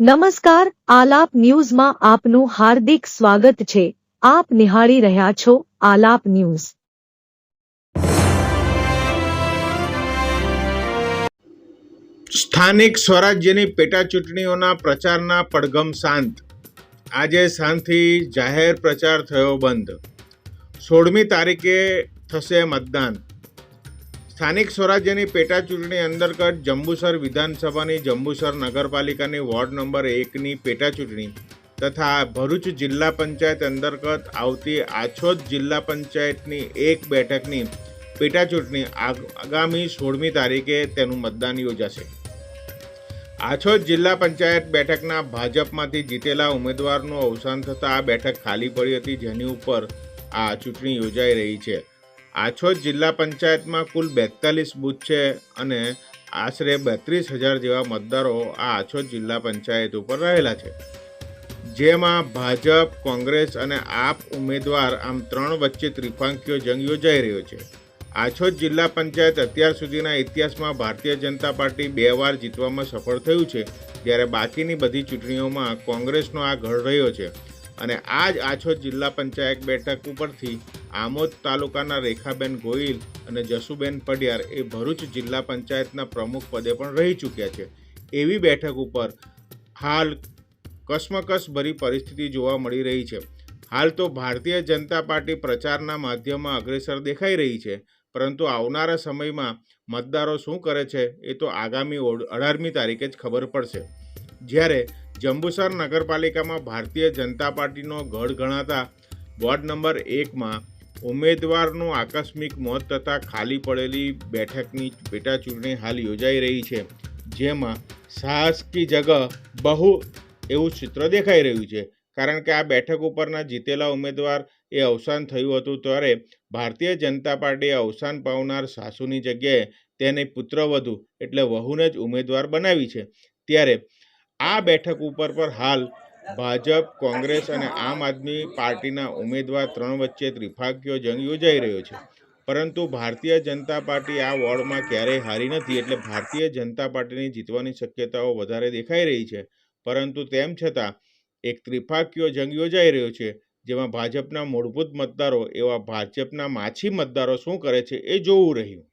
નમસ્કાર, આલાપ ન્યૂઝમાં આપનું હાર્દિક સ્વાગત છે. આપ નિહાળી રહ્યા છો આલાપ ન્યૂઝ. સ્થાનિક સ્વરાજ્યની પેટા ચૂંટણીઓના પ્રચારના પડઘમ શાંત. આજે સાંજથી જાહેર પ્રચાર થયો બંધ. સોળમી તારીખે થશે મતદાન. સ્થાનિક સ્વરાજ્યની પેટા ચૂંટણી અંતર્ગત જંબુસર વિધાનસભાની જંબુસર નગરપાલિકાની વોર્ડ નંબર એકની પેટા ચૂંટણી તથા ભરૂચ જિલ્લા પંચાયત અંતર્ગત આવતી આછોદ જિલ્લા પંચાયતની એક બેઠકની પેટા ચૂંટણી આગામી સોળમી તારીખે તેનું મતદાન યોજાશે. આછોદ જિલ્લા પંચાયત બેઠકના ભાજપમાંથી જીતેલા ઉમેદવારનું અવસાન થતાં આ બેઠક ખાલી પડી હતી જેની ઉપર આ ચૂંટણી યોજાઈ રહી છે. આછોદ જિલ્લા પંચાયતમાં કુલ બેતાલીસ બૂથ છે અને આશરે બત્રીસ હજાર જેવા મતદારો આ આછોદ જિલ્લા પંચાયત ઉપર રહેલા છે. જેમાં ભાજપ, કોંગ્રેસ અને આપ ઉમેદવાર આમ ત્રણ વચ્ચે ત્રિપાંખીય જંગ યોજાઈ રહ્યો છે. આછોદ જિલ્લા પંચાયત અત્યાર સુધીના ઇતિહાસમાં ભારતીય જનતા પાર્ટી બે વાર જીતવામાં સફળ થયું છે, જ્યારે બાકીની બધી ચૂંટણીઓમાં કોંગ્રેસનો આ ગઢ રહ્યો છે. અને આ જ આછોદ જિલ્લા પંચાયત બેઠક ઉપરથી આમોદ તાલુકાના રેખાબેન ગોહિલ અને જસુબેન પડિયાર એ ભરૂચ જિલ્લા પંચાયતના પ્રમુખ પદે પણ રહી ચૂક્યા છે. એવી બેઠક ઉપર હાલ કસમકસભરી પરિસ્થિતિ જોવા મળી રહી છે. હાલ તો ભારતીય જનતા પાર્ટી પ્રચારના માધ્યમમાં અગ્રેસર દેખાઈ રહી છે, પરંતુ આવનારા સમયમાં મતદારો શું કરે છે એ તો આગામી અઢારમી તારીખે જ ખબર પડશે. જ્યારે જંબુસર નગરપાલિકામાં ભારતીય જનતા પાર્ટીનો ગઢ ગણાતા વોર્ડ નંબર એકમાં ઉમેદવારનું આકસ્મિક મોત તથા ખાલી પડેલી બેઠકની પેટાચૂંટણી હાલ યોજાઈ રહી છે, જેમાં શાસકી જગહ બહુ એવું ચિત્ર દેખાઈ રહ્યું છે. કારણ કે આ બેઠક ઉપરના જીતેલા ઉમેદવાર એ અવસાન થયું હતું ત્યારે ભારતીય જનતા પાર્ટીએ અવસાન પાવનાર સાસુની જગ્યાએ તેને પુત્રવધુ એટલે વહુને જ ઉમેદવાર બનાવી છે. ત્યારે આ બેઠક ઉપર પર હાલ ભાજપ, કોંગ્રેસ અને આમ આદમી પાર્ટીના ઉમેદવાર ત્રણ વચ્ચે ત્રિફાકીયો જંગ યોજાઈ રહ્યો છે. પરંતુ ભારતીય જનતા પાર્ટી આ વોર્ડમાં ક્યારેય હારી નથી એટલે ભારતીય જનતા પાર્ટીની જીતવાની શક્યતાઓ વધારે દેખાઈ રહી છે. પરંતુ તેમ છતાં એક ત્રિફાકીઓ જંગ યોજાઈ રહ્યો છે, જેમાં ભાજપના મૂળભૂત મતદારો એવા ભાજપના માછી મતદારો શું કરે છે એ જોવું રહ્યું.